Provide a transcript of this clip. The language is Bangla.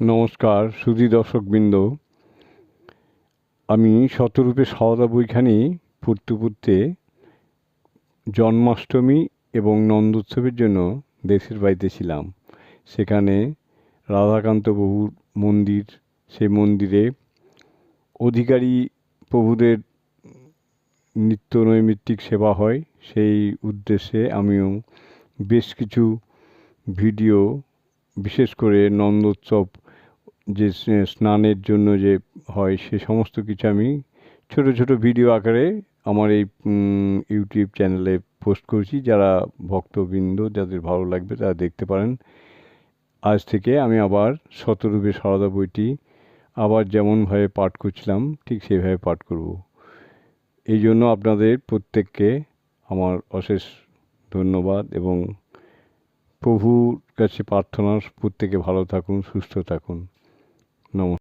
নমস্কার, সুধী দর্শকবৃন্দ। আমি শতরূপে সওদা বইখানি পড়তে পড়তে জন্মাষ্টমী এবং নন্দোৎসবের জন্য দেশের বাড়িতে ছিলাম। সেখানে রাধাকান্ত প্রভুর মন্দির, সেই মন্দিরে অধিকারী প্রভুদের নিত্য নৈমিত্তিক সেবা হয়। সেই উদ্দেশ্যে আমিও বেশ কিছু ভিডিও, বিশেষ করে নন্দোৎসব যে স্নানের জন্য যে হয় সে সমস্ত কিছু আমি ছোট ছোট ভিডিও আকারে আমার এই ইউটিউব চ্যানেলে পোস্ট করছি। যারা ভক্তবৃন্দ, যাদের ভালো লাগবে তারা দেখতে পারেন। আজ থেকে আমি আবার শতরূপে সারদা বইটি আবার যেমনভাবে পাঠ করছিলাম, ঠিক সেইভাবে পাঠ করব। এই জন্য আপনাদের প্রত্যেককে আমার অশেষ ধন্যবাদ এবং প্রভুর কাছে প্রার্থনা। প্রত্যেকে ভালো থাকুন, সুস্থ থাকুন। নমস্কার